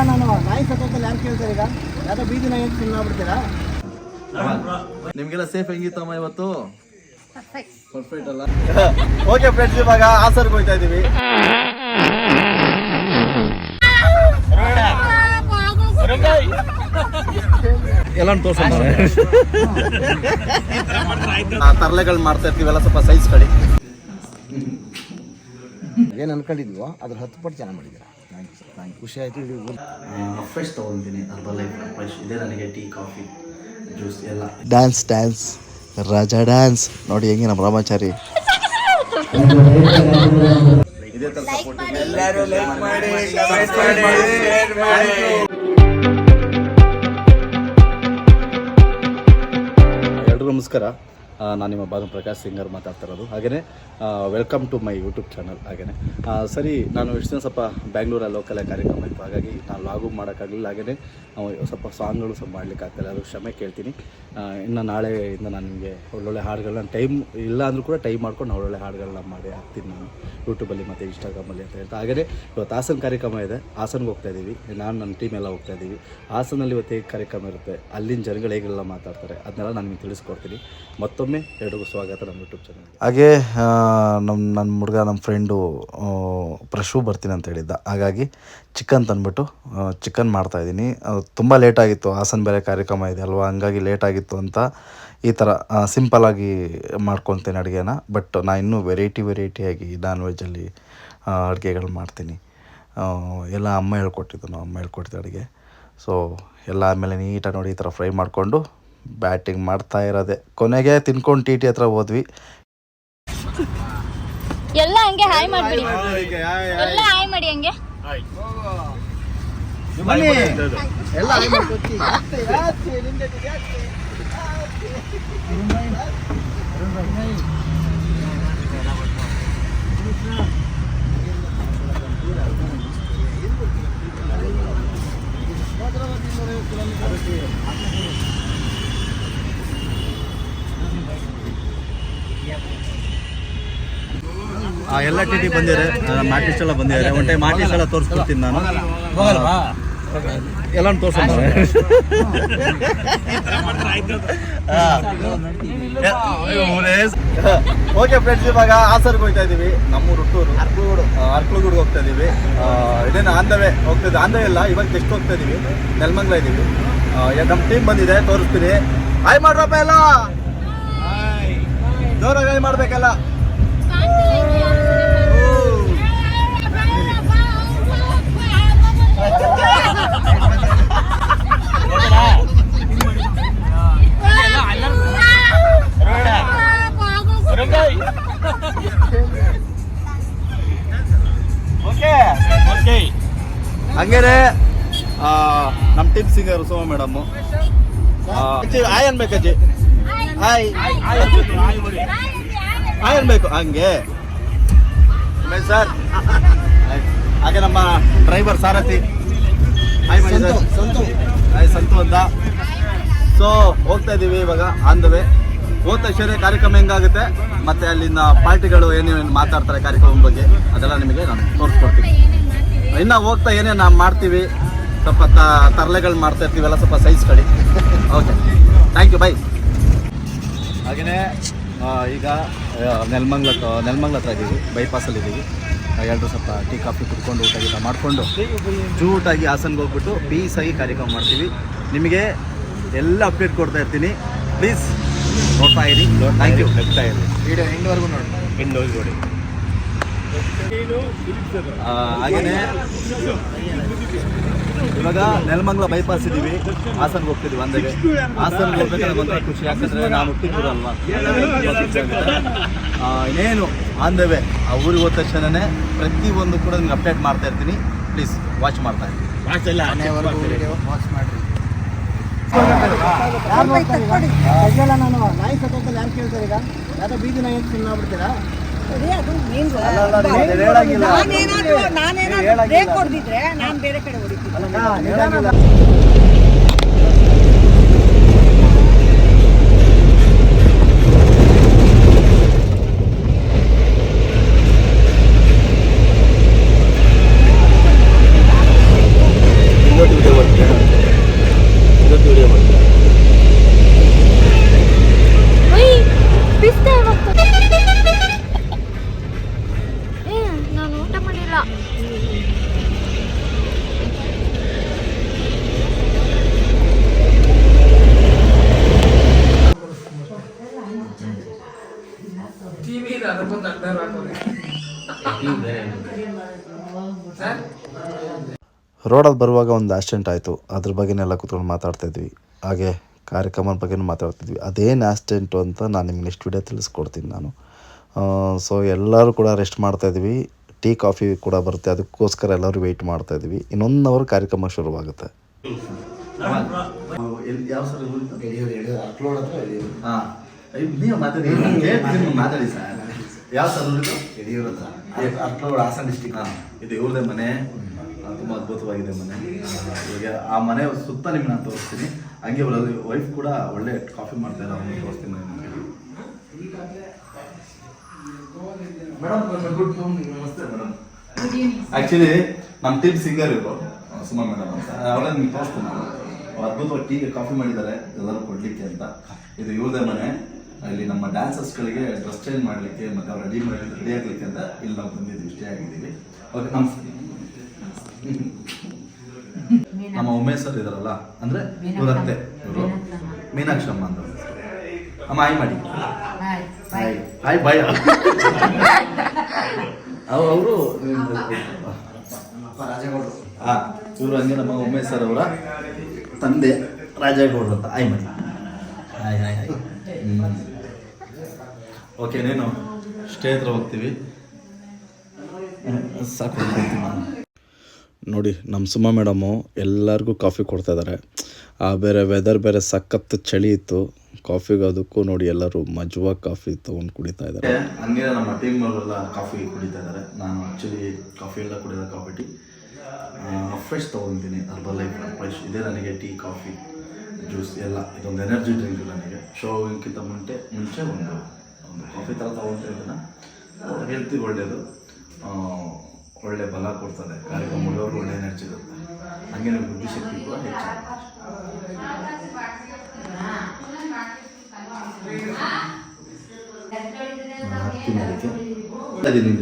ತೆಗಿಯಲ್ಲ ನಾನು ನಾಯಿ ಸತ್ತಲ್ಲಿ ಯಾರು ಕೇಳ್ತಾರೆ ಈಗ? ಯಾವ್ದೋ ಬೀದಿ ನಾಯಿ ಅಂತ ಸುಮ್ಮನೆ ನಿಮ್ಗೆಲ್ಲ ಸೇಫ್ ಹೆಂಗಿತ್ತಮ್ಮ ಇವತ್ತು? ಪರ್ಫೆಕ್ಟ್ ಅಲ್ಲ. ಓಕೆ ಫ್ರೆಂಡ್ಸ್ ಇವಾಗ ಹಾಸರ್ಗೆ ಹೋಗ್ತಾ ಇದೀವಿ ಎಲ್ಲ ತೋರ್ಸೋಣ ತರಲೆಗಳು ಮಾಡ್ತಾ ಇರ್ತೀವಲ್ಲ ಸ್ವಲ್ಪ ಸೈಜ್ ಕಡಿ. ಏನು ಅನ್ಕೊಂಡಿದ್ವೋ? ಅದ್ರ ಹತ್ತು ಪಟ್ಟು ಚೆನ್ನಾಗಿ ಮಾಡಿದ್ದೀರಾ? ಯು ಖುಷಿ ಆಯಿತು. ಇದು ಫ್ರೆಶ್ ತೊಗೊತೀನಿ ಅರ್ಬಲ್ ಲೈಫ್ ಫ್ರೆಶ್ ಇದೆ ನನಗೆ ಟೀ ಕಾಫಿ ಜ್ಯೂಸ್ ಎಲ್ಲ. ಡ್ಯಾನ್ಸ್ ಡ್ಯಾನ್ಸ್ ರಾಜಾ ಡ್ಯಾನ್ಸ್ ನೋಡಿ ಹೆಂಗೆ ನಮ್ಮ ರಾಮಾಚಾರಿ. ಇದೇ ತರ ಸಪೋರ್ಟ್ ಎಲ್ರಿಗೂ ನಮಸ್ಕಾರ. ಆ, ನಾನು ನಿಮ್ಮ ಭಾನು ಪ್ರಕಾಶ್ ಸಿಂಗರ್ ಮಾತಾಡ್ತಾ ಇರೋದು. ಹಾಗೆಯೇ welcome to my YouTube channel ಹಾಗೆಯೇ ಸರಿ, ನಾನು ಎಷ್ಟು ದಿನ ಸ್ವಲ್ಪ ಬ್ಯಾಂಗ್ಳೂರಲ್ಲಿ ಲೋಕಲ್ ಕಾರ್ಯಕ್ರಮ ಇತ್ತು. ಹಾಗಾಗಿ ನಾನು ಲಾಗು ಮಾಡೋಕ್ಕಾಗಲಿಲ್ಲ. ಹಾಗೆಯೇ ಸ್ವಲ್ಪ ಸಾಂಗ್ಗಳು ಸ್ವಲ್ಪ ಮಾಡ್ಲಿಕ್ಕೆ ಅದು ಕ್ಷಮೆ ಕೇಳ್ತೀನಿ. ಇನ್ನು ನಾಳೆಯಿಂದ ನಾನು ನಿಮಗೆ ಒಳ್ಳೊಳ್ಳೆ ಹಾಡುಗಳನ್ನ ಟೈಮ್ ಇಲ್ಲ ಅಂದರೂ ಕೂಡ ಟೈಮ್ ಮಾಡ್ಕೊಂಡು ಒಳ್ಳೊಳ್ಳೆ ಹಾಡುಗಳನ್ನ ಮಾಡಿ ಹಾಕ್ತೀನಿ ನಾನು. ಯೂಟ್ಯೂಬಲ್ಲಿ ಮತ್ತು ಇನ್ಸ್ಟಾಗ್ರಾಮಲ್ಲಿ ಅಂತ ಹೇಳ್ತಾ. ಹಾಗೆಯೇ ಇವತ್ತು ಹಾಸನ ಕಾರ್ಯಕ್ರಮ ಇದೆ. ಹಾಸನ್ಗೆ ಹೋಗ್ತಾ ಇದ್ದೀವಿ ನಾನು ನನ್ನ ಟೀಮ್ ಎಲ್ಲ ಹೋಗ್ತಾ ಇದ್ದೀವಿ ಹಾಸನಲ್ಲಿ ಇವತ್ತು ಹೇಗೆ ಕಾರ್ಯಕ್ರಮ ಇರುತ್ತೆ? ಅಲ್ಲಿನ ಜನಗಳು ಹೇಗೆಲ್ಲ ಮಾತಾಡ್ತಾರೆ? ಅದನ್ನೆಲ್ಲ ನಾನು ನಿಮ್ಗೆ ತಿಳಿಸ್ಕೊಡ್ತೀನಿ. ಮತ್ತೊಮ್ಮೆ ಎಲ್ರಿಗೂ ಸ್ವಾಗತ ನಮ್ಮ ಯೂಟ್ಯೂಬ್ ಚಾನಲ್ ಹಾಗೆ ನಮ್ಮ ನನ್ನ ಹುಡುಗ ನಮ್ಮ ಫ್ರೆಂಡು ಪ್ರಶು ಬರ್ತೀನಿ ಅಂತ ಹೇಳಿದ್ದ. ಹಾಗಾಗಿ ಚಿಕನ್ ತಂದ್ಬಿಟ್ಟು ಚಿಕನ್ ಮಾಡ್ತಾಯಿದ್ದೀನಿ ತುಂಬ ಲೇಟ್ ಆಗಿತ್ತು. ಹಾಸನ ಬೇರೆ ಕಾರ್ಯಕ್ರಮ ಇದೆ ಅಲ್ವಾ? ಹಂಗಾಗಿ ಲೇಟ್ ಆಗಿತ್ತು ಅಂತ ಈ ಥರ ಸಿಂಪಲಾಗಿ ಮಾಡ್ಕೊತೇನೆ ಅಡುಗೆನ. ಬಟ್ ನಾನು ಇನ್ನೂ ವೆರೈಟಿ ವೆರೈಟಿಯಾಗಿ ನಾನ್ ವೆಜ್ಜಲ್ಲಿ ಅಡುಗೆಗಳು ಮಾಡ್ತೀನಿ. ಎಲ್ಲ ಅಮ್ಮ ಹೇಳ್ಕೊಟ್ಟಿದ್ದು ನಾವು ಅಮ್ಮ ಹೇಳ್ಕೊಟ್ಟಿದ್ದು ಅಡುಗೆ. ಸೊ ಎಲ್ಲ ಆಮೇಲೆ ನೀಟಾಗಿ ನೋಡಿ ಈ ಥರ ಫ್ರೈ ಮಾಡಿಕೊಂಡು ಬ್ಯಾಟಿಂಗ್ ಮಾಡ್ತಾ ಇರೋದೆ. ಕೊನೆಗೆ ತಿನ್ಕೊಂಡು ಟಿ ಟಿ ಹತ್ರ ಹೋದ್ವಿ. ಎಲ್ಲ ಹಂಗೆ ಹಾಯ್ ಮಾಡ್ಬಿಡಿ. ಎಲ್ಲ ಹಾಯ್ ಮಾಡಿ ಹಂಗೆ. ಎಲ್ಲ ಎಲ್ಲ ಟಿ ಟಿ ಬಂದಿದ್ದಾರೆ ಮಾರ್ಟಿಸ್ಟ್ ಎಲ್ಲ ಬಂದಿದ್ದಾರೆ ಒನ್ ಟೈಮ್ ಮಾರ್ಟಿಸ್ಟ್ ಎಲ್ಲ ತೋರಿಸ್ಕೊಡ್ತೀನಿ ನಾನು. ಎಲ್ಲ ತೋರಿಸ್ತಾರೆ ಓಕೆ ಫ್ರೆಂಡ್ಸ್ ಇವಾಗ ಹಾಸರ್ಗೆ ಹೋಗ್ತಾ ಇದೀವಿ. ನಮ್ಮೂರು ಹುಟ್ಟೂರು. ಅರ್ಕಲಗೂಡು ಅರ್ಕಲಗೂಡ್ಗೆ ಹೋಗ್ತಾ ಇದೀವಿ. ಇದೇನು ಆಂದವೇ ಹೋಗ್ತಿದ್ದೆ ಆಂದವೇ ಇಲ್ಲ ಇವಾಗ ಜಸ್ಟ್ ಹೋಗ್ತಾ ಇದೀವಿ. ನೆಲಮಂಗ್ಲ ಇದೀವಿ. ನಮ್ಮ ಟೀಮ್ ಬಂದಿದೆ ತೋರಿಸ್ತೀನಿ. ಹಾಯ್ ಮಾಡ್ರಪ್ಪ ಎಲ್ಲ ಜೋರಾಗಿ ಮಾಡ್ಬೇಕಲ್ಲ? ಹಂಗೇನೆ ನಮ್ಮ ಟೀಮ್ ಸಿಂಗರ್ ಸೋಮ ಮೇಡಮ್ ಆಯನ್ ಆಯ್ ಅನ್ಬೇಕು ಅಜ್ಜಿ. ಹಾಯ್ ಆಯ್ ಅನ್ಬೇಕು. ಹಂಗೆ. ಸರ್ ಹಾಗೆ ನಮ್ಮ ಡ್ರೈವರ್ ಸಾರಥಿ. Hi Santu sir. Hi Santu ಅಂತ. ಸೊ ಹೋಗ್ತಾ ಇದ್ದೀವಿ ಇವಾಗ ಆನ್ ದ ವೇ ಹೋದ ತಕ್ಷಣ ಕಾರ್ಯಕ್ರಮ ಹೆಂಗಾಗುತ್ತೆ? ಮತ್ತೆ ಅಲ್ಲಿನ ಪಾರ್ಟಿಗಳು ಏನೇನು ಮಾತಾಡ್ತಾರೆ ಕಾರ್ಯಕ್ರಮದ ಬಗ್ಗೆ ಅದೆಲ್ಲ ನಿಮಗೆ ನಾನು ತೋರಿಸ್ಕೊಡ್ತೀನಿ. ಇನ್ನು ಹೋಗ್ತಾ ಏನೇ ನಾವು ಮಾಡ್ತೀವಿ ಸ್ವಲ್ಪ ತರಲೆಗಳು ಮಾಡ್ತಾ ಇರ್ತೀವಲ್ಲ ಸ್ವಲ್ಪ ಸೈಜ್ ಕಡಿ. ಓಕೆ ಥ್ಯಾಂಕ್ ಯು ಬೈ ಹಾಗೆಯೇ ಈಗ ನೆಲಮಂಗ್ಲ ನೆಲಮಂಗ್ಲ ಹತ್ರ ಇದ್ದೀವಿ ಬೈಪಾಸಲ್ಲಿ ಇದ್ದೀವಿ ಎಲ್ಲರೂ ಸ್ವಲ್ಪ ಟೀ ಕಾಫಿ ಕುಡ್ಕೊಂಡು ಊಟ ಗೀಟ ಮಾಡಿಕೊಂಡು ಜೂಟಾಗಿ ಹಾಸನ್ಗೆ ಹೋಗ್ಬಿಟ್ಟು ಪೀಸಾಗಿ ಕಾರ್ಯಕ್ರಮ ಮಾಡ್ತೀವಿ. ನಿಮಗೆ ಎಲ್ಲ ಅಪ್ಡೇಟ್ ಕೊಡ್ತಾ ಇರ್ತೀನಿ. ಪ್ಲೀಸ್ ನೋಡ್ತಾ ಇರಿ. ಥ್ಯಾಂಕ್ ಯು ಇರಿ ವಿಡಿಯೋ ಹೋಗಿ ನೋಡಿ. ಹಾಗೆಯೇ ಇವಾಗ ನೆಲಮಂಗ್ಲ ಬೈಪಾಸ್ ಇದ್ದೀವಿ. ಹಾಸನ್ಗೆ ಹೋಗ್ತಿದ್ವಿ ಒಂದೇ ಹಾಸನ್ಗೆ ಹೋಗ್ಬೇಕಾದ್ರೆ ಒಂಥರ ಖುಷಿ ಯಾಕಂದ್ರೆ ನಾನು ಹುಟ್ಟಿದ್ರು ಏನು ಆ, ಇನ್ನೇನು ಆನ್ ದ ವೇ ಆ ಊರಿಗೆ ಹೋದ ತಕ್ಷಣನೇ ಪ್ರತಿಯೊಂದು ಕೂಡ ನಿಮ್ಗೆ ಅಪ್ಡೇಟ್ ಮಾಡ್ತಾ ಇರ್ತೀನಿ. ಪ್ಲೀಸ್ ವಾಚ್ ಮಾಡ್ತಾ ಇರ್ತೀನಿ ವಾಚ್ ಮಾಡ್ರಿ. ನಾನು ನಾಯಿ ಸತ್ತೋದಲ್ಲಿ ಯಾರು ಕೇಳ್ತಾರೆ ಈಗ? ಯಾವ್ದೋ ಬೀದಿ ನಾಯಿ ಅಂತ ಸುಮ್ಮನೆ ಆಗ್ಬಿಡ್ತೀರಾ? ನಾನೇನಾದ್ರೂ ನಾನೇನಾದ್ರೂ ಬ್ರೇಕ್ ಹೊಡೆದಿದ್ರೆ ನಾನು ಬೇರೆ ಕಡೆ ಹೊಡಿತೀನಿ. ರೋಡಲ್ಲಿ ಬರುವಾಗ ಒಂದು ಆಕ್ಸಿಡೆಂಟ್ ಆಯಿತು. ಅದ್ರ ಬಗ್ಗೆನೆಲ್ಲ ಕೂತ್ಕೊಂಡು ಮಾತಾಡ್ತಾಯಿದ್ವಿ ಹಾಗೆ ಕಾರ್ಯಕ್ರಮದ ಬಗ್ಗೆನೂ ಮಾತಾಡ್ತಿದ್ವಿ. ಅದೇನು ಆಕ್ಸಿಡೆಂಟು ಅಂತ ನಾನು ನಿಮ್ಗೆ ನೆಕ್ಸ್ಟ್ ವಿಡಿಯೋ ತಿಳಿಸ್ಕೊಡ್ತೀನಿ ನಾನು. ಸೊ ಎಲ್ಲರೂ ಕೂಡ ರೆಸ್ಟ್ ಮಾಡ್ತಾಯಿದ್ವಿ ಟೀ ಕಾಫಿ ಕೂಡ ಬರುತ್ತೆ. ಅದಕ್ಕೋಸ್ಕರ ಎಲ್ಲರೂ ವೆಯ್ಟ್ ಮಾಡ್ತಾಯಿದ್ವಿ ಇನ್ನೊಂದು ಅವರ್ ಕಾರ್ಯಕ್ರಮ ಶುರುವಾಗುತ್ತೆ. ಯಾವ ಸರ್ ಹಾಂ ನೀವು ಮಾತಾಡಿ ಸರ್. ಯಾವ ಸರ್ ಯಡಿಯೂರಪ್ಪ. ಹಾಸನ ಡಿಸ್ಟಿಕ್ ಇದು ಇವ್ರದೇ ಮನೆ. ತುಂಬ ಅದ್ಭುತವಾಗಿದೆ ಮನೆ. ಆ, ಇವಾಗ ಆ ಮನೆ ಸುತ್ತ ನಿಮ್ಗೆ ನಾನು ತೋರಿಸ್ತೀನಿ. ಹಂಗೆ ಅವರ ವೈಫ್ ಕೂಡ ಒಳ್ಳೆ ಕಾಫಿ ಮಾಡ್ತಾರೆ ಅವ್ರನ್ನ ತೋರಿಸ್ತೀನಿ ನಾನು ನಿಮ್ಗೆ. ಮೇಡಮ್ ಗುಡ್ ಮಾರ್ನಿಂಗ್ ನಮಸ್ತೆ ಮೇಡಮ್ ಆ್ಯಕ್ಚುಲಿ ನಮ್ಮ ಟೀಮ್ ಸಿಂಗರ್ ಇವರು ಸುಮಾ ಮೇಡಮ್ ಅಂತ. ಅವಳೇ ನಿಮ್ಗೆ ತೋರಿಸ್ತೀನಿ ಅದ್ಭುತವಾಗಿ ಟೀ ಕಾಫಿ ಮಾಡಿದ್ದಾರೆ ಎಲ್ಲರೂ ಕೊಡಲಿಕ್ಕೆ ಅಂತ. ಇದು ಇವ್ರದೇ ಮನೆ. ಇಲ್ಲಿ ನಮ್ಮ ಡ್ಯಾನ್ಸರ್ಸ್ಗಳಿಗೆ ಡ್ರೆಸ್ ಚೇಂಜ್ ಮಾಡಲಿಕ್ಕೆ ಮತ್ತು ಅವ್ರು ರೆಡಿ ಮಾಡಿ ರೆಡಿ ಆಗಲಿಕ್ಕೆ ಅಂತ ಇಲ್ಲಿ ನಾವು ಬಂದಿದ್ದೀವಿ ಇಷ್ಟೇ ಆಗಿದ್ದೀವಿ. ಓಕೆ ನಮಸ್ತೆ. ನಮ್ಮ ಉಮೇಶ್ ಸರ್ ಇದಾರಲ್ಲ ಅಂದ್ರೆ ಇವರತ್ತೆ ಇವರು. ಮೀನಾಕ್ಷಮ್ಮ. ಅಂತ ಅಮ್ಮ ಹಾಯ್ ಮಾಡಿ. Hi hi. ಬಾಯ್ ಅವರು ಹಾಂ ಇವರು ಹಂಗೆ ನಮ್ಮ ಉಮೇಶ್ ಸರ್ ಅವರ ತಂದೆ ರಾಜೇಗೌಡರು ಅಂತ. ಆಯ್ ಮಾಡಿ. Hi hi hi. ಓಕೆ ನೀನು ಸ್ಟೇ ಹತ್ರ ಹೋಗ್ತೀವಿ. ಸಾಕು ಹೋಗ್ತೀನಿ ನಾನು. ನೋಡಿ ನಮ್ಮ ಸುಮ್ಮ ಮೇಡಮು ಎಲ್ಲರಿಗೂ ಕಾಫಿ ಕೊಡ್ತಾ ಇದ್ದಾರೆ ಆ, ಬೇರೆ ವೆದರ್ ಬೇರೆ ಸಖತ್ತು ಚಳಿ ಇತ್ತು. ಕಾಫಿಗೆ ಅದಕ್ಕೂ ನೋಡಿ ಎಲ್ಲರೂ ಮಜುವ ಕಾಫಿ ತೊಗೊಂಡು ಕುಡಿತಾ ಇದ್ದಾರೆ ಹಂಗೆ ನಮ್ಮ ಟೀಮ್ ಅವರೆಲ್ಲ ಕಾಫಿ ಕುಡಿತಾ ಇದ್ದಾರೆ ನಾನು ಆ್ಯಕ್ಚುಲಿ ಕಾಫಿ ಎಲ್ಲ ಕುಡಿಯೋದ ಕಾಫಿ ಟೀ ಫ್ರೆಶ್ ತೊಗೊತೀನಿ ಅರ್ಬಲ್ ಲೈಫ್ ಫ್ರೆಶ್ ಇದೆ ನನಗೆ ಟೀ ಕಾಫಿ ಜ್ಯೂಸ್ ಎಲ್ಲ. ಇದೊಂದು ಎನರ್ಜಿ ಡ್ರಿಂಕ್ ನನಗೆ. ಶೋಗಿಂತ ಮುಂಚೆ ಮುಂಚೆ ಒಂದು ಒಂದು ಕಾಫಿ ಥರ ತೊಗೊಳ್ತಾ ಇದನ್ನು ಹೆಲ್ತಿಗೆ ಒಳ್ಳೆಯದು ಒಳ್ಳೆ ಬಲ ಕೊಡ್ತದೆ. ಕಾರ್ಯಕ್ರಮ ಮುಗಿಯೋರು ಒಳ್ಳೆ ಎನರ್ಜಿ ಇರುತ್ತೆ. ಹಂಗೆ ನಮಗೆ ಬುದ್ಧಿಶಕ್ತಿ ಕೂಡ ಹೆಚ್ಚಾಗುತ್ತೆ.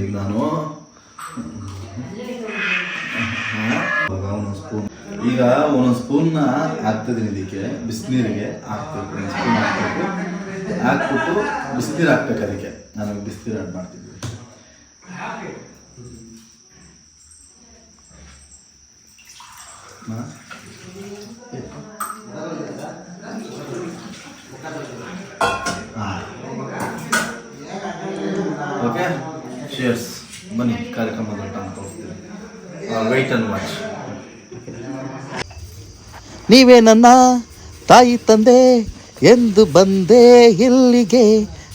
ಈಗ ನಾನು ಒಂದೊಂದು ಸ್ಪೂನ್ ಈಗ ಒಂದೊಂದು ಸ್ಪೂನ್ನ ಹಾಕ್ತಿದ್ದೀನಿ ಇದಕ್ಕೆ. ಬಿಸಿನೀರಿಗೆ ಹಾಕ್ತಿರ್ತೀನಿ ಸ್ಪೂನ್ ಹಾಕ್ಬೇಕು ಹಾಕ್ಬಿಟ್ಟು ಬಿಸಿನೀರು ಹಾಕ್ಬೇಕು ಅದಕ್ಕೆ. ನಾನು ಬಿಸಿನೀರು ಆ್ಯಡ್ ಮಾಡ್ತಿದ್ವಿ ಓಕೆ ಶೇರ್ಸ್ ಬನ್ನಿ, ಕಾರ್ಯಕ್ರಮದ ವೆಯ್ಟ್ ಅಂಡ್ ವಾಚ್ ನೀವೇ ನನ್ನ ತಾಯಿ ತಂದೆ ಎಂದು ಬಂದೆ ಇಲ್ಲಿಗೆ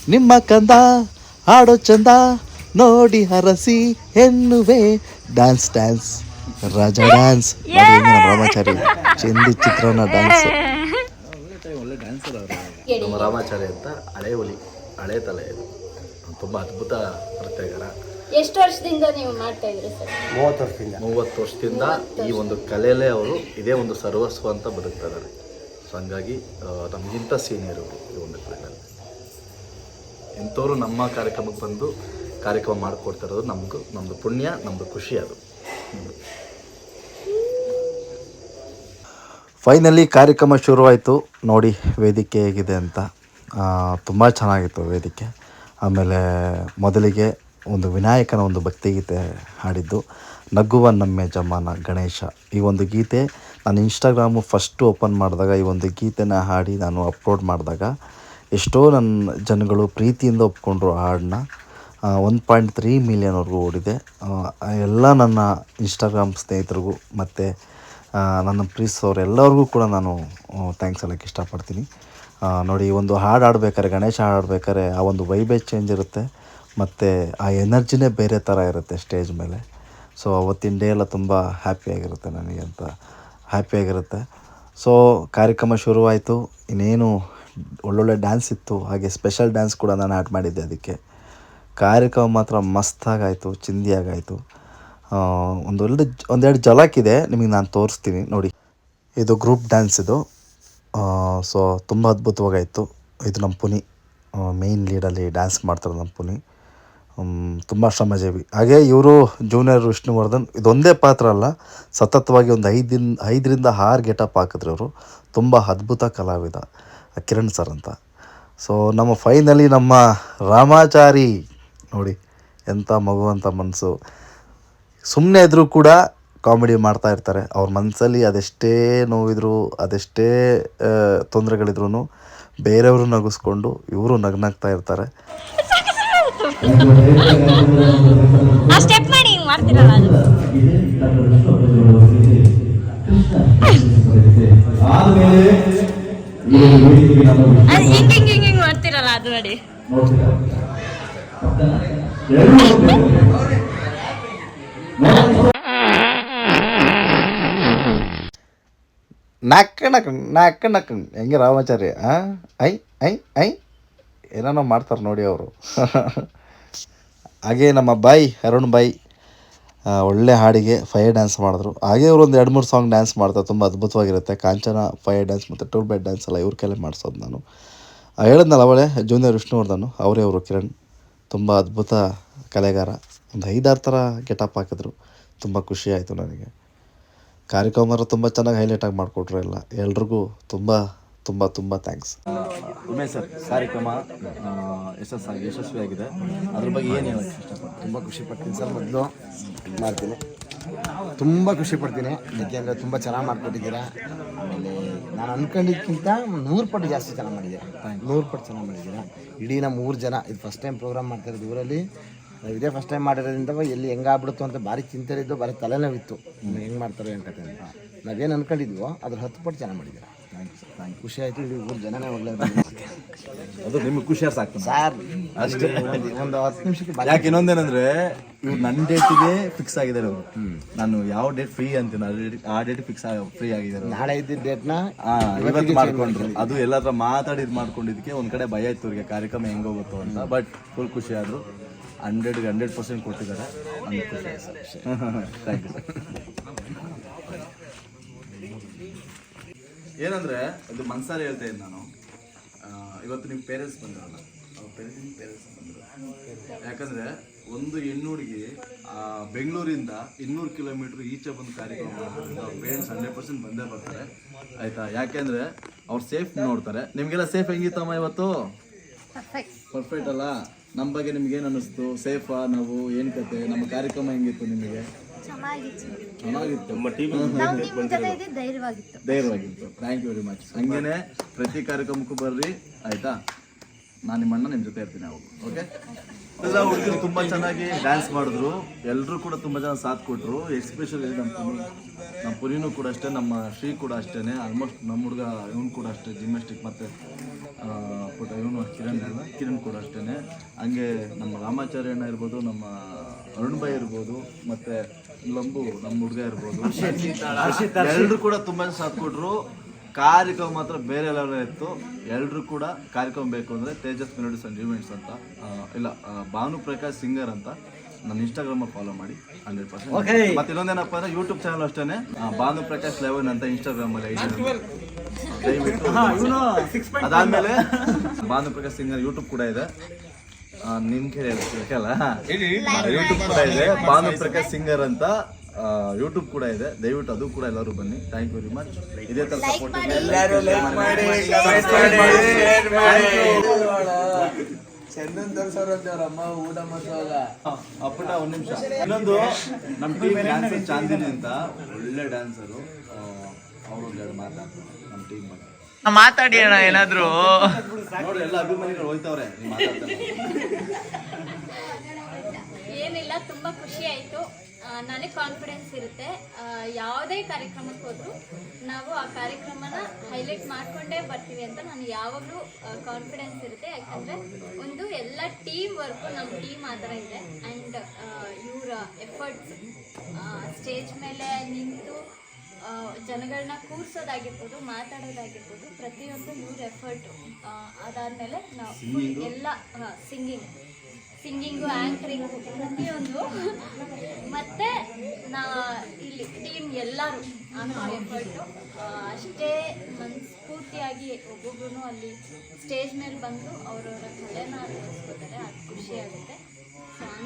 ನಿಮ್ಮ ಕಂದ ಆಡೋ ಚಂದ ನೋಡಿ ಹರಸಿ ಎನ್ನುವೆ. Dance dance Raja dance Ramachari ಚಂದಿ ಚಿತ್ರಾನ್ನ ಡ್ಯಾನ್ಸ್ ಒಳ್ಳೆ ಡ್ಯಾನ್ಸರ್ ಅವರು ನಮ್ಮ ರಾಮಾಚಾರ್ಯ ಅಂತ ಹಳೆ ಹುಲಿ ಹಳೆ ತಲೆ ಇದು. ತುಂಬ ಅದ್ಭುತ ನೃತ್ಯಗಾರ. ಎಷ್ಟು ವರ್ಷದಿಂದ ನೀವು ಮಾಡ್ತಾ ಇದ್ರಿ ಸರ್? ಮೂವತ್ತು ವರ್ಷದಿಂದ. ಈ ಒಂದು ಕಲೆಯಲ್ಲೇ ಅವರು ಇದೇ ಒಂದು ಸರ್ವಸ್ವ ಅಂತ ಬದುಕ್ತಾ ಇದ್ದಾರೆ. ಸೊ ಹಂಗಾಗಿ ನಮಗಿಂತ ಸೀನಿಯರ್ ಅವರು ಈ ಒಂದು ಕಲೆಯಲ್ಲಿ. ಇಂಥವ್ರು ನಮ್ಮ ಕಾರ್ಯಕ್ರಮಕ್ಕೆ ಬಂದು ಕಾರ್ಯಕ್ರಮ ಮಾಡಿಕೊಡ್ತಾ ಇರೋದು ನಮಗೂ ನಮ್ಮದು ಪುಣ್ಯ ನಮ್ಮದು ಖುಷಿ ಅದು. ಫೈನಲಿ ಕಾರ್ಯಕ್ರಮ ಶುರುವಾಯಿತು. ನೋಡಿ, ವೇದಿಕೆ ಹೇಗಿದೆ ಅಂತ. ತುಂಬ ಚೆನ್ನಾಗಿತ್ತು ವೇದಿಕೆ. ಆಮೇಲೆ ಮೊದಲಿಗೆ ಒಂದು ವಿನಾಯಕನ ಒಂದು ಭಕ್ತಿಗೀತೆ ಹಾಡಿದ್ದು ನಗ್ಗುವ ನಮ್ಮೆ ಜಮಾನ ಗಣೇಶ. ಈ ಒಂದು ಗೀತೆ ನಾನು ಇನ್ಸ್ಟಾಗ್ರಾಮು ಫಸ್ಟು ಓಪನ್ ಮಾಡಿದಾಗ, ಈ ಒಂದು ಗೀತೆನ ಹಾಡಿ ನಾನು ಅಪ್ಲೋಡ್ ಮಾಡಿದಾಗ, ಎಷ್ಟೋ ನನ್ನ ಜನಗಳು ಪ್ರೀತಿಯಿಂದ ಒಪ್ಕೊಂಡ್ರು ಹಾಡನ್ನ. ಒನ್ ಪಾಯಿಂಟ್ ತ್ರೀ ಮಿಲಿಯನ್ವರೆಗೂ ಓಡಿದೆ. ಎಲ್ಲ ನನ್ನ ಇನ್ಸ್ಟಾಗ್ರಾಮ್ ಸ್ನೇಹಿತರಿಗೂ ಮತ್ತು ನನ್ನ ಪ್ರೀತಿಸೋರು ಎಲ್ಲರಿಗೂ ಕೂಡ ನಾನು ಥ್ಯಾಂಕ್ಸ್ ಹೇಳೋಕ್ಕೆ ಇಷ್ಟಪಡ್ತೀನಿ. ನೋಡಿ ಒಂದು ಹಾಡು ಆಡ್ಬೇಕಾದ್ರೆ ಗಣೇಶ ಹಾಡು ಆಡ್ಬೇಕಾದ್ರೆ ಆ ಒಂದು ವೈಬೇ ಚೇಂಜ್ ಇರುತ್ತೆ. ಮತ್ತು ಆ ಎನರ್ಜಿನೇ ಬೇರೆ ಥರ ಇರುತ್ತೆ ಸ್ಟೇಜ್ ಮೇಲೆ. ಸೊ ಅವತ್ತಿನ ಡೇ ಎಲ್ಲ ತುಂಬ ಹ್ಯಾಪಿಯಾಗಿರುತ್ತೆ ನನಗೆ ಅಂತ ಹ್ಯಾಪಿಯಾಗಿರುತ್ತೆ ಸೊ ಕಾರ್ಯಕ್ರಮ ಶುರುವಾಯಿತು. ಇನ್ನೇನು ಒಳ್ಳೊಳ್ಳೆ ಡ್ಯಾನ್ಸ್ ಇತ್ತು. ಹಾಗೆ ಸ್ಪೆಷಲ್ ಡ್ಯಾನ್ಸ್ ಕೂಡ ನಾನು ಆ್ಯಡ್ ಮಾಡಿದ್ದೆ ಅದಕ್ಕೆ. ಕಾರ್ಯಕ್ರಮ ಮಾತ್ರ ಮಸ್ತಾಗಾಯಿತು, ಚಿಂದಿಯಾಗಾಯಿತು. ಒಂದೊಳ್ಳೆ ಒಂದೆರಡು ಜಲಕ್ಕಿದೆ, ನಿಮಗೆ ನಾನು ತೋರಿಸ್ತೀನಿ, ನೋಡಿ. ಇದು ಗ್ರೂಪ್ ಡ್ಯಾನ್ಸ್ ಇದು. ಸೊ, ತುಂಬ ಅದ್ಭುತವಾಗಾಯಿತು. ಇದು ನಮ್ಮ ಪುನಿ. ಮೇಯ್ನ್ ಲೀಡಲ್ಲಿ ಡ್ಯಾನ್ಸ್ ಮಾಡ್ತಾರೆ ನಮ್ಮ ಪುನಿ. ತುಂಬ ಶ್ರಮಜೀವಿ. ಹಾಗೆ ಇವರು ಜೂನಿಯರ್ ವಿಷ್ಣುವರ್ಧನ್, ಇದೊಂದೇ ಪಾತ್ರ ಅಲ್ಲ, ಸತತವಾಗಿ ಒಂದು ಐದಿನ, ಐದರಿಂದ ಆರು ಗೆಟಪ್ ಹಾಕಿದ್ರು ಅವರು ತುಂಬ ಅದ್ಭುತ ಕಲಾವಿದ, ಕಿರಣ್ ಸರ್ ಅಂತ. ಸೊ, ನಮ್ಮ ಫೈನಲಿ ನಮ್ಮ ರಾಮಾಚಾರಿ ನೋಡಿ ಎಂಥ ಮಗು ಅಂತ ಮನಸ್ಸು ಸುಮ್ಮನೆ ಇದ್ದರೂ ಕೂಡ ಕಾಮಿಡಿ ಮಾಡ್ತಾ ಇರ್ತಾರೆ. ಅವ್ರ ಮನಸ್ಸಲ್ಲಿ ಅದೆಷ್ಟೇ ನೋವಿದ್ರು, ಅದೆಷ್ಟೇ ತೊಂದರೆಗಳಿದ್ರು ಬೇರೆಯವರು ನಗಿಸ್ಕೊಂಡು ಇವರು ನಗ್ನಾಗ್ತಾ ಇರ್ತಾರೆ. ಮಾಡ್ತಿರಲ್ಲ ಅದು ನೋಡಿ. ನಾಕ ನಕ್ ನಾಕ ನಕ್ ಹೆಂಗೆ ರಾಮಾಚಾರ್ಯ? I I I? ಏನೇನೋ ಮಾಡ್ತಾರೆ ನೋಡಿ ಅವರು. ಹಾಗೆ ನಮ್ಮ ಬಾಯಿ, ಅರುಣ್ ಬಾಯಿ ಒಳ್ಳೆ ಹಾಡಿಗೆ ಫೈರ್ ಡ್ಯಾನ್ಸ್ ಮಾಡಿದ್ರು. ಹಾಗೆ ಅವರು ಒಂದು ಎರಡು ಮೂರು ಸಾಂಗ್ ಡ್ಯಾನ್ಸ್ ಮಾಡ್ತಾರೆ ತುಂಬ ಅದ್ಭುತವಾಗಿರುತ್ತೆ. ಕಾಂಚನ ಫೈರ್ ಡ್ಯಾನ್ಸ್ ಮತ್ತು ಟೂರ್ ಬೆಡ್ ಡ್ಯಾನ್ಸ್ ಎಲ್ಲ ಇವ್ರ ಕೈಲೇ ಮಾಡಿಸೋದು ನಾನು. ಹೇಳಿದ್ನಲ್ಲ ಅವಳೆ, ಜೂನಿಯರ್ ವಿಷ್ಣುವರ್ಧನ್, ಅವರೇ ಅವರು ಕಿರಣ್. ತುಂಬ ಅದ್ಭುತ ಕಲೆಗಾರ. ಒಂದು ಐದಾರು ಥರ ಗೆಟಪ್ ಹಾಕಿದ್ರು. ತುಂಬ ಖುಷಿಯಾಯಿತು ಆಯಿತು ನನಗೆ. ಕಾರ್ಯಕ್ರಮರು ತುಂಬ ಚೆನ್ನಾಗಿ ಹೈಲೈಟಾಗಿ ಮಾಡಿಕೊಟ್ರು ಎಲ್ಲ. ಎಲ್ರಿಗೂ ತುಂಬ ತುಂಬ ತುಂಬ ಥ್ಯಾಂಕ್ಸ್. ಉಮೇಶ್ ಸರ್ ಕಾರ್ಯಕ್ರಮ ಯಶಸ್ ಯಶಸ್ಸಾಗಿ ಯಶಸ್ವಿಯಾಗಿದೆ. ಅದ್ರ ಬಗ್ಗೆ ಏನು ಹೇಳಕ್ಕೆ ಇಷ್ಟಪಡ್ತೀನಿ ತುಂಬ ಖುಷಿ ಪಡ್ತೀನಿ ಸರ್ ಮೊದಲು ಮಾಡ್ತೀನಿ. ತುಂಬ ಖುಷಿ ಪಡ್ತೀನಿ. ಯಾಕೆಂದರೆ ತುಂಬ ಚೆನ್ನಾಗಿ ಮಾಡಿಕೊಟ್ಟಿದ್ದೀರಾ. ಆಮೇಲೆ ನಾನು ಅನ್ಕೊಂಡಿದ್ದಕ್ಕಿಂತ ನೂರು ಪಟ್ಟು ಜಾಸ್ತಿ ಚೆನ್ನಾಗಿ ಮಾಡಿದ್ದೀರಾ. ನೂರು ಪಟ್ಟು ಚೆನ್ನಾಗಿ ಮಾಡಿದ್ದೀರಾ. ಇಡೀ ನಮ್ಮ ಮೂರು ಜನ ಇದು ಫಸ್ಟ್ ಟೈಮ್ ಪ್ರೋಗ್ರಾಮ್ ಮಾಡ್ತಾ ಇರೋದು ಊರಲ್ಲಿ. ನಾವು ಇದೇ ಫಸ್ಟ್ ಟೈಮ್ ಮಾಡಿರೋದ್ರಿಂದ ಎಲ್ಲಿ ಹೆಂಗಾಗ್ಬಿಡುತ್ತೋ ಅಂತ ಭಾರಿ ಚಿಂತೆ ಇದ್ದು ಭಾರಿ ತಲೆನೋವಿತ್ತು. ಹೆಂಗೆ ಮಾಡ್ತಾರೆ ಅಂತ ನಾವೇನು ಅನ್ಕೊಂಡಿದ್ವೋ ಅದ್ರ ಹತ್ತು ಪಟ್ಟು ಚೆನ್ನಾಗಿ ಮಾಡಿದ್ದೀರಾ. ಖುಷಿ ಆಯ್ತು ಇಡೀ ಊರು ಜನನೇ ಒಳ್ಳೆಯದು ಅದು ನಿಮ್ಗೆ ಖುಷಿ ಸಾಕು ಸರ್. ಅಷ್ಟೇ. ಒಂದು ಹತ್ತು ನಿಮಿಷಕ್ಕೆ ಯಾಕೆ ಇನ್ನೊಂದೇನಂದ್ರೆ ಇವ್ರು ನನ್ನ ಡೇಟಿಗೆ ಫಿಕ್ಸ್ ಆಗಿದ್ದಾರೆ ಅವರು. ನಾನು ಯಾವ ಡೇಟ್ ಫ್ರೀ ಅಂತೀನಿ ಆ ಡೇಟ್ ಆ ಡೇಟ್ ಫಿಕ್ಸ್ ಫ್ರೀ ಆಗಿದ್ದಾರೆ ಅವ್ರು. ನಾಳೆ ಇದ್ದಿದ್ದ ಡೇಟ್ನ ಆ, ಇವತ್ತು ಮಾಡ್ಕೊಂಡ್ರು. ಅದು ಎಲ್ಲ ಹತ್ರ ಮಾತಾಡಿ ಇದು ಮಾಡ್ಕೊಂಡಿದ್ದಕ್ಕೆ ಒಂದ್ ಕಡೆ ಭಯ ಇತ್ತು ಅವ್ರಿಗೆ ಕಾರ್ಯಕ್ರಮ ಹೆಂಗ್ ಹೋಗುತ್ತೋ ಅಂತ. ಬಟ್ ಫುಲ್ ಖುಷಿ ಆದ್ರು. ಹಂಡ್ರೆಡ್ಗೆ ಹಂಡ್ರೆಡ್ ಪರ್ಸೆಂಟ್ ಕೊಟ್ಟಿದ್ದಾರೆ. ಥ್ಯಾಂಕ್ ಯು ಏನಂದ್ರೆ ಅದು ಮನ್ಸಾರಿ ಹೇಳ್ತಾ ಇದ್ದೆ ನಾನು. ಇವತ್ತು ನಿಮ್ಮ ಪೇರೆಂಟ್ಸ್ ಬಂದಿರಲ್ಲ ಪೇರೆಂಟ್ಸ್ ಬಂದರು. ಯಾಕಂದ್ರೆ ಒಂದು ಹೆಣ್ಣು ಹುಡುಗಿ ಬೆಂಗಳೂರಿಂದ ಇನ್ನೂರು ಕಿಲೋಮೀಟರ್ ಈಚೆ ಬಂದು ಕಾರ್ಯಕ್ರಮ ಅವ್ರ ಪೇರೆಂಟ್ಸ್ ಹಂಡ್ರೆಡ್ ಪರ್ಸೆಂಟ್ ಬಂದೇ ಬರ್ತಾರೆ. ಆಯಿತಾ? ಯಾಕೆಂದ್ರೆ ಅವ್ರು ಸೇಫ್ ನೋಡ್ತಾರೆ. ನಿಮಗೆಲ್ಲ ಸೇಫ್ ಹೆಂಗಿತ್ತಮ್ಮ ಇವತ್ತು? ಪರ್ಫೆಕ್ಟ್ ಅಲ್ಲ? ನಮ್ಮ ಬಗ್ಗೆ ನಿಮ್ಗೆ ಏನು ಅನ್ನಿಸ್ತು ಸೇಫಾ ನಾವು ಏನು ಕತೆ? ನಮ್ಮ ಕಾರ್ಯಕ್ರಮ ಹೆಂಗಿತ್ತು ನಿಮಗೆ? ಚೆನ್ನಾಗಿತ್ತು. ಧೈರ್ಯವಾಗಿತ್ತು. ಧೈರ್ಯವಾಗಿತ್ತು. ಥ್ಯಾಂಕ್ ಯು ವೆರಿ ಮಚ್ ಹಂಗೇನೆ ಪ್ರತಿ ಕಾರ್ಯಕ್ರಮಕ್ಕೂ ಬರ್ರಿ. ಆಯ್ತಾ? ನಾನು ನಿಮ್ಮ ಅಣ್ಣ ನಿಮ್ಮ ಜೊತೆ ಇರ್ತೀನಿ ಅವಾಗ ಓಕೆ ಎಲ್ಲ ಹುಡುಗರು ತುಂಬಾ ಚೆನ್ನಾಗಿ ಡ್ಯಾನ್ಸ್ ಮಾಡಿದ್ರು. ಎಲ್ಲರೂ ಕೂಡ ತುಂಬಾ ಜನ ಸಾಥ್ ಕೊಟ್ರು. ಎಸ್ಪೆಷಲಿ ನಮ್ಮ ಪುನಿ ನಮ್ಮ ಪುರಿನು ಕೂಡ ಅಷ್ಟೇ ನಮ್ಮ ಶ್ರೀ ಕೂಡ ಅಷ್ಟೇ ಆಲ್ಮೋಸ್ಟ್ ನಮ್ಮ ಹುಡುಗ ಇವನು ಕೂಡ ಅಷ್ಟೇ ಜಿಮ್ನಾಸ್ಟಿಕ್ ಮತ್ತೆ ಆ, ಪುಟ ಇವನು ಕಿರಣ್ ಅಲ್ಲ ಕಿರಣ್ ಕೂಡ ಅಷ್ಟೇ ಹಂಗೆ ನಮ್ಮ ರಾಮಾಚಾರ್ಯಣ್ಣ ಇರ್ಬೋದು ನಮ್ಮ ಅರುಣ್ ಭಾಯ್ ಇರ್ಬೋದು ಮತ್ತೆ ಲಂಬು ನಮ್ಮ ಹುಡುಗ ಇರ್ಬೋದು. ಎಲ್ಲರೂ ಕೂಡ ತುಂಬಾ ಸಾಥ್ ಕೊಟ್ರು. ಕಾರ್ಯಕ್ರಮ ಮಾತ್ರ ಬೇರೆ ಲೆವೆಲ್ ಇತ್ತು. ಎಲ್ಲರೂ ಕೂಡ ಕಾರ್ಯಕ್ರಮ ಬೇಕು ಅಂದ್ರೆ ತೇಜಸ್ ಮೆಲೋಡಿಸ್ ಅಂಡ್ ಇವೆಂಟ್ಸ್ ಅಂತ. ಇಲ್ಲ ಭಾನು ಪ್ರಕಾಶ್ ಸಿಂಗರ್ ಅಂತ. ನನ್ನ ಇನ್ಸ್ಟಾಗ್ರಾಮ್ ಫಾಲೋ ಮಾಡಿ ಹಂಡ್ರೆಡ್ ಪರ್ಸೆಂಟ್ ಮತ್ತೆ ಇನ್ನೊಂದೇನಪ್ಪ ಅಂದ್ರೆ ಯೂಟ್ಯೂಬ್ ಚಾನಲ್ ಅಷ್ಟೇ ಭಾನು ಪ್ರಕಾಶ್ ಲೆವೆನ್ ಅಂತ ಇನ್ಸ್ಟಾಗ್ರಾಮ್ ಅಲ್ಲಿ ಐಡಿ ದಯವಿಟ್ಟು ಅದಾದ್ಮೇಲೆ ಭಾನು ಪ್ರಕಾಶ್ ಸಿಂಗರ್ ಯೂಟ್ಯೂಬ್ ಕೂಡ ಇದೆ. ಕೇಳಿ ಕಡೆ ಹೇಳ್ಬೇಕಲ್ಲ ಯೂಟ್ಯೂಬ್ ಕೂಡ ಇದೆ. ಭಾನು ಪ್ರಕಾಶ್ ಸಿಂಗರ್ ಅಂತ ಯೂಟ್ಯೂಬ್ ಕೂಡ ಇದೆ. ದಯವಿಟ್ಟು ಅದು ಕೂಡ ಎಲ್ಲರೂ ಬನ್ನಿ. ಥ್ಯಾಂಕ್ ಯು ವೆರಿ ಮಚ್ ಇದೇ ತರ ಸಪೋರ್ಟ್ ಅಪ್ಪಟ ಒಂದ್ ನಿಮಿಷ. ಇನ್ನೊಂದು ನಮ್ಮ ಟೀಮ್ ಡ್ಯಾನ್ಸರ್ ಚಾಂದಿನಿ ಅಂತ ಒಳ್ಳೆ ಡ್ಯಾನ್ಸರು ಅವರು ಒಂದೆರಡು ಮಾತಾಡ್ತಾರೆ ನಮ್ಮ ಟೀಮ್ ಬಗ್ಗೆ. ಮಾತಾಡಿ ಅಣ್ಣ ಏನಾದ್ರು. ನೋಡಿ ಎಲ್ಲ ಅಭಿಮಾನಿಗಳು ಹೋಯ್ತವ್ರೆ ನೀವು ಮಾತಾಡ್ತಾರೆ ಏನಿಲ್ಲ ತುಂಬಾ ಖುಷಿ ಆಯ್ತು. ನನಗೆ ಕಾನ್ಫಿಡೆನ್ಸ್ ಇರುತ್ತೆ. ಆ, ಯಾವುದೇ ಕಾರ್ಯಕ್ರಮಕ್ಕೆ ಹೋದ್ರು ನಾವು ಆ ಕಾರ್ಯಕ್ರಮನ ಹೈಲೈಟ್ ಮಾಡ್ಕೊಂಡೇ ಬರ್ತೀವಿ ಅಂತ ನನಗೆ ಯಾವಾಗಲೂ ಕಾನ್ಫಿಡೆನ್ಸ್ ಇರುತ್ತೆ. ಯಾಕಂದ್ರೆ ಒಂದು ಎಲ್ಲ ಟೀಮ್ ವರ್ಕು ನಮ್ಮ ಟೀಮ್ ಆ ಥರ ಇದೆ. ಆ್ಯಂಡ್ ಇವರ ಎಫರ್ಟ್ಸ್ ಸ್ಟೇಜ್ ಮೇಲೆ ನಿಂತು ಜನಗಳನ್ನ ಕೂರ್ಸೋದಾಗಿರ್ಬೋದು ಮಾತಾಡೋದಾಗಿರ್ಬೋದು ಪ್ರತಿಯೊಂದು ಇವ್ರ ಎಫರ್ಟು ಅದಾದಮೇಲೆ ನಾವು ಎಲ್ಲ ಸಿಂಗಿಂಗ್ ಸಿಂಗಿಂಗು ಆ್ಯಂಕರಿಂಗು ಪ್ರತಿಯೊಂದು. ಮತ್ತೆ ನಾ ಇಲ್ಲಿ ಟೀಮ್ ಎಲ್ಲರೂ ಅನ್ನೋ ಎಫರ್ಟು ಅಷ್ಟೇ ಮನಸ್ಫೂರ್ತಿಯಾಗಿ ಒಬ್ಬೊಬ್ರು ಅಲ್ಲಿ ಸ್ಟೇಜ್ ಮೇಲೆ ಬಂದು ಅವರವರ ಕಲೆನ ತೋರಿಸ್ಕೊತಾರೆ ಅದು ಖುಷಿ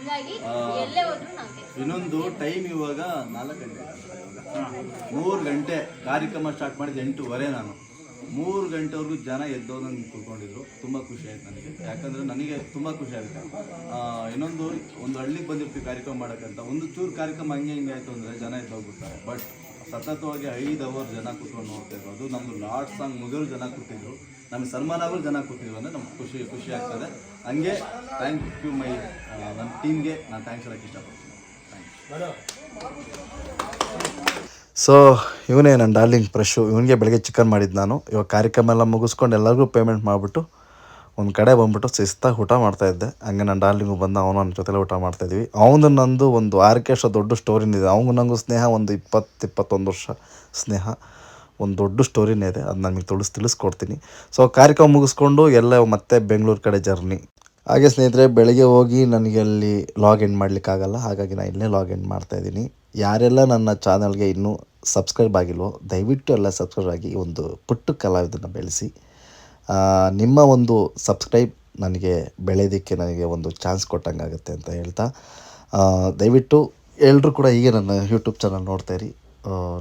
ಹಂಗಾಗಿ ಎಲ್ಲೇ ಹೋದ್ರು ನಾವು ಗೆಲ್ತೀವಿ. ಇನ್ನೊಂದು ಟೈಮ್ ಇವಾಗ ನಾಲ್ಕು ಗಂಟೆ. ಮೂರು ಗಂಟೆ ಕಾರ್ಯಕ್ರಮ ಸ್ಟಾರ್ಟ್ ಮಾಡಿದ ಎಂಟೂವರೆ ನಾನು. ಮೂರು ಗಂಟೆವರೆಗೂ ಜನ ಎದ್ದೋದಂಗೆ ಕೂತ್ಕೊಂಡಿದ್ರು. ತುಂಬ ಖುಷಿ ಆಯ್ತು ನನಗೆ. ಯಾಕಂದರೆ ನನಗೆ ತುಂಬ ಖುಷಿ ಆಗುತ್ತೆ. ಆ, ಇನ್ನೊಂದು ಒಂದು ಹಳ್ಳಿಗೆ ಬಂದಿರ್ತೀವಿ ಕಾರ್ಯಕ್ರಮ ಮಾಡೋಕ್ಕಂತ. ಒಂದು ಚೂರು ಕಾರ್ಯಕ್ರಮ ಹಂಗೆ ಹಿಂಗೆ ಆಯಿತು ಅಂದರೆ ಜನ ಎದ್ದೋಗ್ಬಿಡ್ತಾರೆ. ಬಟ್ ಸತತವಾಗಿ ಐದು ಅವರ್ ಜನ ಕೂತ್ಕೊಂಡು ನೋಡ್ತಾ ಇದ್ರು ಅದು ನಮ್ಮದು ಲಾಡ್ ಸಾಂಗ್ ಮುಗಿದ್ರು ಜನ ಕೂತಿದ್ರು. ನಮಗೆ ಸನ್ಮಾನ ಜನ ಕೂತಿದ್ರು ಅಂದರೆ ನಮ್ಗೆ ಖುಷಿ ಖುಷಿ ಆಗ್ತದೆ. ಹಂಗೆ ಥ್ಯಾಂಕ್ ಯು ಮೈ ನನ್ನ ಟೀಮ್ಗೆ ನಾನು ಥ್ಯಾಂಕ್ಸ್ ಹೇಳಕ್ಕೆ ಇಷ್ಟಪಡ್ತೀನಿ. ಸೊ ಇವನೇ ನನ್ನ ಡಾರ್ಲಿಂಗ್ ಫ್ರೆಶು ಇವನಿಗೆ ಬೆಳಗ್ಗೆ ಚಿಕನ್ ಮಾಡಿದ್ದು ನಾನು. ಇವಾಗ ಕಾರ್ಯಕ್ರಮ ಎಲ್ಲ ಮುಗಿಸ್ಕೊಂಡು ಎಲ್ಲರಿಗೂ ಪೇಮೆಂಟ್ ಮಾಡಿಬಿಟ್ಟು ಒಂದು ಕಡೆ ಬಂದ್ಬಿಟ್ಟು ಶಿಸ್ತಾಗಿ ಊಟ ಮಾಡ್ತಾಯಿದ್ದೆ ಹಂಗೆ ನನ್ನ ಡಾರ್ಲಿಂಗು ಬಂದ ಅವನು ನನ್ನ ಜೊತೆಲೆ ಊಟ ಮಾಡ್ತಾಯಿದ್ವಿ ಅವನು ನಂದು ಒಂದು ಆರ್ಕೆಸ್ಟ್ರಾ ದೊಡ್ಡ ಸ್ಟೋರಿನಿದೆ ಇದೆ. ಅವನು ನನಗೂ ಸ್ನೇಹ ಒಂದು ಇಪ್ಪತ್ತು ಇಪ್ಪತ್ತೊಂದು ವರ್ಷ ಸ್ನೇಹ. ಒಂದು ದೊಡ್ಡ ಸ್ಟೋರಿನೇ ಇದೆ. ಅದು ನನಗೆ ತಿಳಿಸ್ ತಿಳಿಸ್ಕೊಡ್ತೀನಿ. ಸೊ ಕಾರ್ಯಕ್ರಮ ಮುಗಿಸ್ಕೊಂಡು ಎಲ್ಲ ಮತ್ತೆ ಬೆಂಗಳೂರು ಕಡೆ ಜರ್ನಿ ಹಾಗೆ ಸ್ನೇಹಿತರೆ, ಬೆಳಗ್ಗೆ ಹೋಗಿ ನನಗೆ ಅಲ್ಲಿ ಲಾಗಿನ್ ಮಾಡಲಿಕ್ಕಾಗಲ್ಲ. ಹಾಗಾಗಿ ನಾನು ಇಲ್ಲೇ ಲಾಗಿನ್ ಮಾಡ್ತಾ ಮಾಡ್ತಾಯಿದ್ದೀನಿ ಯಾರೆಲ್ಲ ನನ್ನ ಚಾನಲ್ಗೆ ಇನ್ನೂ ಸಬ್ಸ್ಕ್ರೈಬ್ ಆಗಿಲ್ವೋ, ದಯವಿಟ್ಟು ಎಲ್ಲ ಸಬ್ಸ್ಕ್ರೈಬ್ ಆಗಿ ಒಂದು ಪುಟ್ಟ ಕಲಾವಿದನ್ನು ಬೆಳೆಸಿ. ನಿಮ್ಮ ಒಂದು ಸಬ್ಸ್ಕ್ರೈಬ್ ನನಗೆ ಬೆಳೆಯೋದಕ್ಕೆ ನನಗೆ ಒಂದು ಚಾನ್ಸ್ ಕೊಟ್ಟಂಗಾಗುತ್ತೆ ಅಂತ ಹೇಳ್ತಾ. ದಯವಿಟ್ಟು ಎಲ್ಲರೂ ಕೂಡ ಹೀಗೆ ನನ್ನ ಯೂಟ್ಯೂಬ್ ಚಾನಲ್ ನೋಡ್ತಾ ಇರಿ.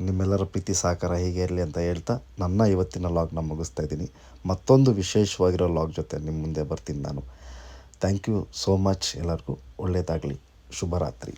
ನಿಮ್ಮೆಲ್ಲರ ಪ್ರೀತಿ, ಸಹಕಾರ ಹೀಗೆ ಇರಲಿ ಅಂತ ಹೇಳ್ತಾ ನನ್ನ ಇವತ್ತಿನ ಲಾಗ್ನ ಮುಗಿಸ್ತಾ ಇದ್ದೀನಿ. ಮತ್ತೊಂದು ವಿಶೇಷವಾಗಿರೋ ಲಾಗ್ ಜೊತೆ ನಿಮ್ಮ ಮುಂದೆ ಬರ್ತೀನಿ ನಾನು. ಥ್ಯಾಂಕ್ ಯು ಸೋ ಮಚ್ ಎಲ್ಲರಿಗೂ. ಒಳ್ಳೆಯದಾಗಲಿ ಶುಭರಾತ್ರಿ.